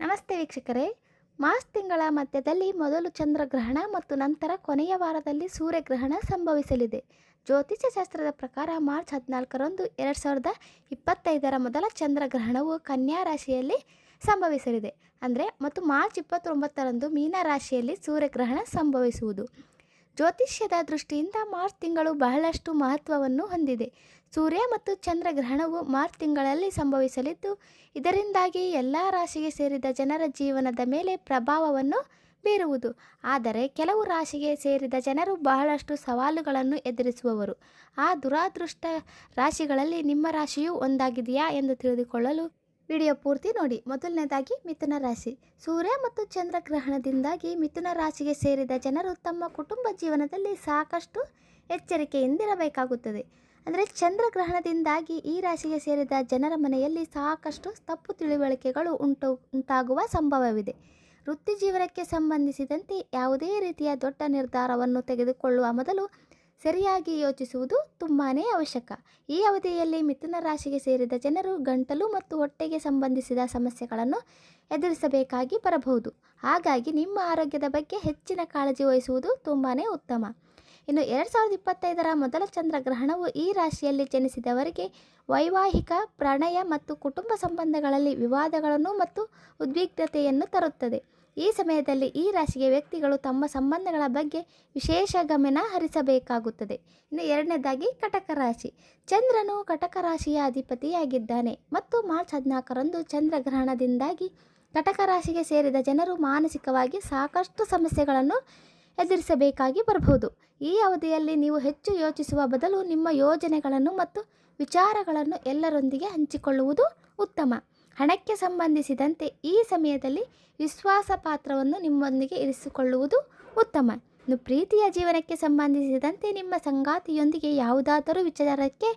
ನಮಸ್ತೆ ವೀಕ್ಷಕರೇ. ಮಾರ್ಚ್ ತಿಂಗಳ ಮಧ್ಯದಲ್ಲಿ ಮೊದಲು ಚಂದ್ರಗ್ರಹಣ ಮತ್ತು ನಂತರ ಕೊನೆಯ ವಾರದಲ್ಲಿ ಸೂರ್ಯಗ್ರಹಣ ಸಂಭವಿಸಲಿದೆ. ಜ್ಯೋತಿಷ್ಯ ಶಾಸ್ತ್ರದ ಪ್ರಕಾರ ಮಾರ್ಚ್ ಹದಿನಾಲ್ಕರಂದು ಎರಡು ಸಾವಿರದ ಇಪ್ಪತ್ತೈದರ ಮೊದಲ ಚಂದ್ರಗ್ರಹಣವು ಕನ್ಯಾ ರಾಶಿಯಲ್ಲಿ ಸಂಭವಿಸಲಿದೆ. ಅಂದರೆ ಮತ್ತು ಮಾರ್ಚ್ ಇಪ್ಪತ್ತೊಂಬತ್ತರಂದು ಮೀನ ರಾಶಿಯಲ್ಲಿ ಸೂರ್ಯಗ್ರಹಣ ಸಂಭವಿಸುವುದು. ಜ್ಯೋತಿಷ್ಯದ ದೃಷ್ಟಿಯಿಂದ ಮಾರ್ಚ್ ತಿಂಗಳು ಬಹಳಷ್ಟು ಮಹತ್ವವನ್ನು ಹೊಂದಿದೆ. ಸೂರ್ಯ ಮತ್ತು ಚಂದ್ರಗ್ರಹಣವು ಮಾರ್ಚ್ ತಿಂಗಳಲ್ಲಿ ಸಂಭವಿಸಲಿದ್ದು, ಇದರಿಂದಾಗಿ ಎಲ್ಲ ರಾಶಿಗೆ ಸೇರಿದ ಜನರ ಜೀವನದ ಮೇಲೆ ಪ್ರಭಾವವನ್ನು ಬೀರುವುದು. ಆದರೆ ಕೆಲವು ರಾಶಿಗೆ ಸೇರಿದ ಜನರು ಬಹಳಷ್ಟು ಸವಾಲುಗಳನ್ನು ಎದುರಿಸುವವರು. ಆ ದುರಾದೃಷ್ಟ ರಾಶಿಗಳಲ್ಲಿ ನಿಮ್ಮ ರಾಶಿಯೂ ಒಂದಾಗಿದೆಯಾ ಎಂದು ತಿಳಿದುಕೊಳ್ಳಲು ವಿಡಿಯೋ ಪೂರ್ತಿ ನೋಡಿ. ಮೊದಲನೇದಾಗಿ ಮಿಥುನ ರಾಶಿ. ಸೂರ್ಯ ಮತ್ತು ಚಂದ್ರಗ್ರಹಣದಿಂದಾಗಿ ಮಿಥುನ ರಾಶಿಗೆ ಸೇರಿದ ಜನರು ತಮ್ಮ ಕುಟುಂಬ ಜೀವನದಲ್ಲಿ ಸಾಕಷ್ಟು ಎಚ್ಚರಿಕೆಯಿಂದಿರಬೇಕಾಗುತ್ತದೆ. ಅಂದರೆ ಚಂದ್ರಗ್ರಹಣದಿಂದಾಗಿ ಈ ರಾಶಿಗೆ ಸೇರಿದ ಜನರ ಮನೆಯಲ್ಲಿ ಸಾಕಷ್ಟು ತಪ್ಪು ತಿಳುವಳಿಕೆಗಳು ಉಂಟು, ಉಂಟಾಗುವ ಸಂಭವವಿದೆ. ವೃತ್ತಿ ಜೀವನಕ್ಕೆ ಸಂಬಂಧಿಸಿದಂತೆ ಯಾವುದೇ ರೀತಿಯ ದೊಡ್ಡ ನಿರ್ಧಾರವನ್ನು ತೆಗೆದುಕೊಳ್ಳುವ ಮೊದಲು ಸರಿಯಾಗಿ ಯೋಚಿಸುವುದು ತುಂಬಾ ಅವಶ್ಯಕ. ಈ ಅವಧಿಯಲ್ಲಿ ಮಿಥುನ ರಾಶಿಗೆ ಸೇರಿದ ಜನರು ಗಂಟಲು ಮತ್ತು ಹೊಟ್ಟೆಗೆ ಸಂಬಂಧಿಸಿದ ಸಮಸ್ಯೆಗಳನ್ನು ಎದುರಿಸಬೇಕಾಗಿ ಬರಬಹುದು. ಹಾಗಾಗಿ ನಿಮ್ಮ ಆರೋಗ್ಯದ ಬಗ್ಗೆ ಹೆಚ್ಚಿನ ಕಾಳಜಿ ವಹಿಸುವುದು ತುಂಬಾ ಉತ್ತಮ. ಇನ್ನು ಎರಡು ಸಾವಿರದ ಇಪ್ಪತ್ತೈದರ ಮೊದಲ ಚಂದ್ರಗ್ರಹಣವು ಈ ರಾಶಿಯಲ್ಲಿ ಜನಿಸಿದವರಿಗೆ ವೈವಾಹಿಕ, ಪ್ರಣಯ ಮತ್ತು ಕುಟುಂಬ ಸಂಬಂಧಗಳಲ್ಲಿ ವಿವಾದಗಳನ್ನು ಮತ್ತು ಉದ್ವಿಗ್ನತೆಯನ್ನು ತರುತ್ತದೆ. ಈ ಸಮಯದಲ್ಲಿ ಈ ರಾಶಿಗೆ ವ್ಯಕ್ತಿಗಳು ತಮ್ಮ ಸಂಬಂಧಗಳ ಬಗ್ಗೆ ವಿಶೇಷ ಗಮನ ಹರಿಸಬೇಕಾಗುತ್ತದೆ. ಇನ್ನು ಎರಡನೇದಾಗಿ ಕಟಕ ರಾಶಿ. ಚಂದ್ರನು ಕಟಕ ರಾಶಿಯ ಅಧಿಪತಿಯಾಗಿದ್ದಾನೆ ಮತ್ತು ಮಾರ್ಚ್ ಹದಿನಾಲ್ಕರಂದು ಚಂದ್ರಗ್ರಹಣದಿಂದಾಗಿ ಕಟಕ ರಾಶಿಗೆ ಸೇರಿದ ಜನರು ಮಾನಸಿಕವಾಗಿ ಸಾಕಷ್ಟು ಸಮಸ್ಯೆಗಳನ್ನು ಎದುರಿಸಬೇಕಾಗಿ ಬರಬಹುದು. ಈ ಅವಧಿಯಲ್ಲಿ ನೀವು ಹೆಚ್ಚು ಯೋಚಿಸುವ ಬದಲು ನಿಮ್ಮ ಯೋಜನೆಗಳನ್ನು ಮತ್ತು ವಿಚಾರಗಳನ್ನು ಎಲ್ಲರೊಂದಿಗೆ ಹಂಚಿಕೊಳ್ಳುವುದು ಉತ್ತಮ. ಹಣಕ್ಕೆ ಸಂಬಂಧಿಸಿದಂತೆ ಈ ಸಮಯದಲ್ಲಿ ವಿಶ್ವಾಸ ಪಾತ್ರವನ್ನು ನಿಮ್ಮೊಂದಿಗೆ ಇರಿಸಿಕೊಳ್ಳುವುದು ಉತ್ತಮ. ಇನ್ನು ಪ್ರೀತಿಯ ಜೀವನಕ್ಕೆ ಸಂಬಂಧಿಸಿದಂತೆ ನಿಮ್ಮ ಸಂಗಾತಿಯೊಂದಿಗೆ ಯಾವುದಾದರೂ ವಿಚಾರಕ್ಕೆ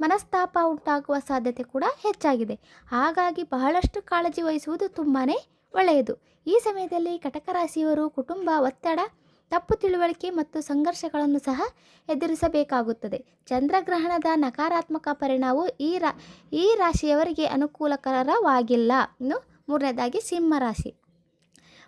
ಮನಸ್ತಾಪ ಉಂಟಾಗುವ ಸಾಧ್ಯತೆ ಕೂಡ ಹೆಚ್ಚಾಗಿದೆ. ಹಾಗಾಗಿ ಬಹಳಷ್ಟು ಕಾಳಜಿ ವಹಿಸುವುದು ತುಂಬಾ ಒಳ್ಳೆಯದು. ಈ ಸಮಯದಲ್ಲಿ ಕಟಕ ರಾಶಿಯವರು ಕುಟುಂಬ ಒತ್ತಡ ತಪ್ಪು ತಿಳುವಳಿಕೆ ಮತ್ತು ಸಂಘರ್ಷಗಳನ್ನು ಸಹ ಎದುರಿಸಬೇಕಾಗುತ್ತದೆ. ಚಂದ್ರಗ್ರಹಣದ ನಕಾರಾತ್ಮಕ ಪರಿಣಾಮವು ಈ ರಾ, ಈ ರಾಶಿಯವರಿಗೆ ಅನುಕೂಲಕರವಾಗಿಲ್ಲ. ಇನ್ನು ಮೂರನೇದಾಗಿ ಸಿಂಹ ರಾಶಿ.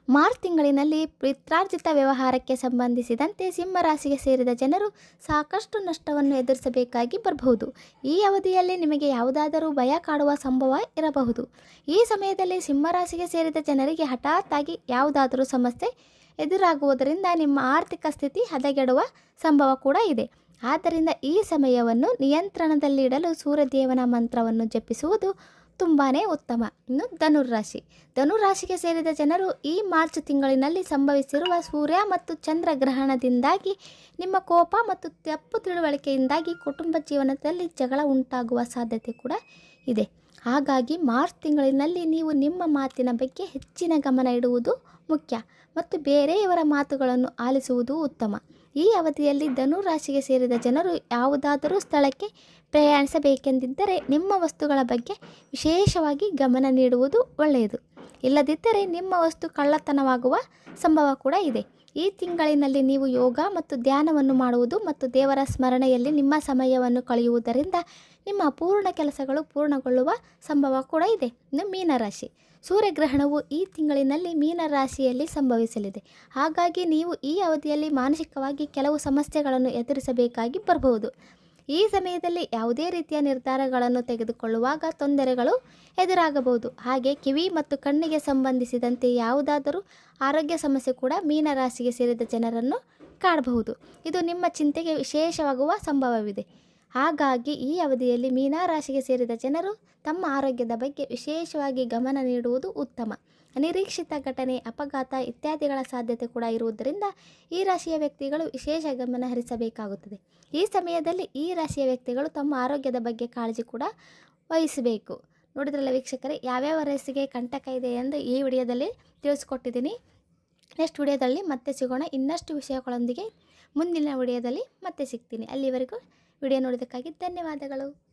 ಮಾರ್ಚ್ ತಿಂಗಳಿನಲ್ಲಿ ಪಿತ್ರಾರ್ಜಿತ ವ್ಯವಹಾರಕ್ಕೆ ಸಂಬಂಧಿಸಿದಂತೆ ಸಿಂಹ ರಾಶಿಗೆ ಸೇರಿದ ಜನರು ಸಾಕಷ್ಟು ನಷ್ಟವನ್ನು ಎದುರಿಸಬೇಕಾಗಿ ಬರಬಹುದು. ಈ ಅವಧಿಯಲ್ಲಿ ನಿಮಗೆ ಯಾವುದಾದರೂ ಭಯ ಕಾಡುವ ಸಂಭವ ಇರಬಹುದು. ಈ ಸಮಯದಲ್ಲಿ ಸಿಂಹರಾಶಿಗೆ ಸೇರಿದ ಜನರಿಗೆ ಹಠಾತ್ತಾಗಿ ಯಾವುದಾದರೂ ಸಮಸ್ಯೆ ಎದುರಾಗುವುದರಿಂದ ನಿಮ್ಮ ಆರ್ಥಿಕ ಸ್ಥಿತಿ ಹದಗೆಡುವ ಸಂಭವ ಕೂಡ ಇದೆ. ಆದ್ದರಿಂದ ಈ ಸಮಯವನ್ನು ನಿಯಂತ್ರಣದಲ್ಲಿಡಲು ಸೂರ್ಯದೇವನ ಮಂತ್ರವನ್ನು ಜಪಿಸುವುದು ತುಂಬಾ ಉತ್ತಮ. ಇನ್ನು ಧನುರಾಶಿ ಧನುರಾಶಿಗೆ ಸೇರಿದ ಜನರು ಈ ಮಾರ್ಚ್ ತಿಂಗಳಿನಲ್ಲಿ ಸಂಭವಿಸಿರುವ ಸೂರ್ಯ ಮತ್ತು ಚಂದ್ರಗ್ರಹಣದಿಂದಾಗಿ ನಿಮ್ಮ ಕೋಪ ಮತ್ತು ತಪ್ಪು ತಿಳುವಳಿಕೆಯಿಂದಾಗಿ ಕುಟುಂಬ ಜೀವನದಲ್ಲಿ ಜಗಳ ಉಂಟಾಗುವ ಸಾಧ್ಯತೆ ಕೂಡ ಇದೆ. ಹಾಗಾಗಿ ಮಾರ್ಚ್ ತಿಂಗಳಿನಲ್ಲಿ ನೀವು ನಿಮ್ಮ ಮಾತಿನ ಬಗ್ಗೆ ಹೆಚ್ಚಿನ ಗಮನ ಇಡುವುದು ಮುಖ್ಯ ಮತ್ತು ಬೇರೆಯವರ ಮಾತುಗಳನ್ನು ಆಲಿಸುವುದು ಉತ್ತಮ. ಈ ಅವಧಿಯಲ್ಲಿ ಧನು ರಾಶಿಗೆ ಸೇರಿದ ಜನರು ಯಾವುದಾದರೂ ಸ್ಥಳಕ್ಕೆ ಪ್ರಯಾಣಿಸಬೇಕೆಂದಿದ್ದರೆ ನಿಮ್ಮ ವಸ್ತುಗಳ ಬಗ್ಗೆ ವಿಶೇಷವಾಗಿ ಗಮನ ನೀಡುವುದು ಒಳ್ಳೆಯದು. ಇಲ್ಲದಿದ್ದರೆ ನಿಮ್ಮ ವಸ್ತು ಕಳ್ಳತನವಾಗುವ ಸಂಭವ ಕೂಡ ಇದೆ. ಈ ತಿಂಗಳಿನಲ್ಲಿ ನೀವು ಯೋಗ ಮತ್ತು ಧ್ಯಾನವನ್ನು ಮಾಡುವುದು ಮತ್ತು ದೇವರ ಸ್ಮರಣೆಯಲ್ಲಿ ನಿಮ್ಮ ಸಮಯವನ್ನು ಕಳೆಯುವುದರಿಂದ ನಿಮ್ಮ ಪೂರ್ಣ ಕೆಲಸಗಳು ಪೂರ್ಣಗೊಳ್ಳುವ ಸಂಭವ ಕೂಡ ಇದೆ. ಇನ್ನು ಮೀನರಾಶಿ. ಸೂರ್ಯಗ್ರಹಣವು ಈ ತಿಂಗಳಿನಲ್ಲಿ ಮೀನರಾಶಿಯಲ್ಲಿ ಸಂಭವಿಸಲಿದೆ. ಹಾಗಾಗಿ ನೀವು ಈ ಅವಧಿಯಲ್ಲಿ ಮಾನಸಿಕವಾಗಿ ಕೆಲವು ಸಮಸ್ಯೆಗಳನ್ನು ಎದುರಿಸಬೇಕಾಗಿ ಬರಬಹುದು. ಈ ಸಮಯದಲ್ಲಿ ಯಾವುದೇ ರೀತಿಯ ನಿರ್ಧಾರಗಳನ್ನು ತೆಗೆದುಕೊಳ್ಳುವಾಗ ತೊಂದರೆಗಳು ಎದುರಾಗಬಹುದು. ಹಾಗೆ ಕಿವಿ ಮತ್ತು ಕಣ್ಣಿಗೆ ಸಂಬಂಧಿಸಿದಂತೆ ಯಾವುದಾದರೂ ಆರೋಗ್ಯ ಸಮಸ್ಯೆ ಕೂಡ ಮೀನರಾಶಿಗೆ ಸೇರಿದ ಜನರನ್ನು ಕಾಡಬಹುದು ಇದು ನಿಮ್ಮ ಚಿಂತೆಗೆ ವಿಶೇಷವಾಗುವ ಸಂಭವವಿದೆ. ಹಾಗಾಗಿ ಈ ಅವಧಿಯಲ್ಲಿ ಮೀನರಾಶಿಗೆ ಸೇರಿದ ಜನರು ತಮ್ಮ ಆರೋಗ್ಯದ ಬಗ್ಗೆ ವಿಶೇಷವಾಗಿ ಗಮನ ನೀಡುವುದು ಉತ್ತಮ. ಅನಿರೀಕ್ಷಿತ ಘಟನೆ, ಅಪಘಾತ ಇತ್ಯಾದಿಗಳ ಸಾಧ್ಯತೆ ಕೂಡ ಇರುವುದರಿಂದ ಈ ರಾಶಿಯ ವ್ಯಕ್ತಿಗಳು ವಿಶೇಷ ಗಮನ ಹರಿಸಬೇಕಾಗುತ್ತದೆ. ಈ ಸಮಯದಲ್ಲಿ ಈ ರಾಶಿಯ ವ್ಯಕ್ತಿಗಳು ತಮ್ಮ ಆರೋಗ್ಯದ ಬಗ್ಗೆ ಕಾಳಜಿ ಕೂಡ ವಹಿಸಬೇಕು. ನೋಡಿದ್ರಲ್ಲ ವೀಕ್ಷಕರೇ, ಯಾವ್ಯಾವ ರಾಶಿಗೆ ಕಂಟಕ ಇದೆ ಎಂದು ಈ ವಿಡಿಯೋದಲ್ಲಿ ತಿಳಿಸ್ಕೊಟ್ಟಿದ್ದೀನಿ. ನೆಕ್ಸ್ಟ್ ವಿಡಿಯೋದಲ್ಲಿ ಮತ್ತೆ ಸಿಗೋಣ. ಇನ್ನಷ್ಟು ವಿಷಯಗಳೊಂದಿಗೆ ಮುಂದಿನ ವಿಡಿಯೋದಲ್ಲಿ ಮತ್ತೆ ಸಿಗ್ತೀನಿ. ಅಲ್ಲಿವರೆಗೂ ವಿಡಿಯೋ ನೋಡೋದಕ್ಕಾಗಿ ಧನ್ಯವಾದಗಳು.